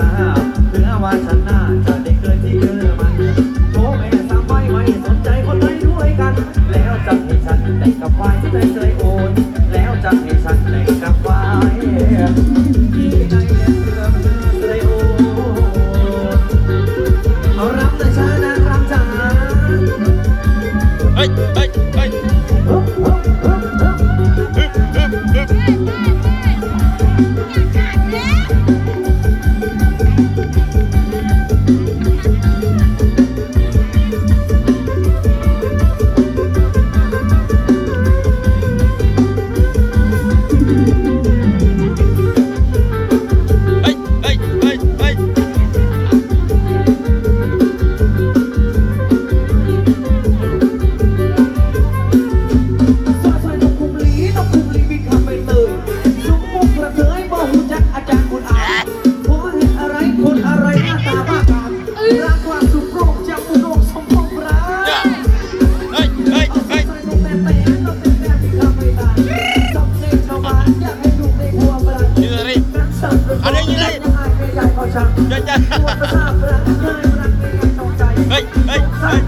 ตาเหลือวาสนาจะได้เกิดที่เกิมัโทแม่สามไว้ไม่สนใจคนไหด้วยกัน แล้วจะให้ฉันได้กับไว้ เฮ้ยเฮ้ยเฮ้ย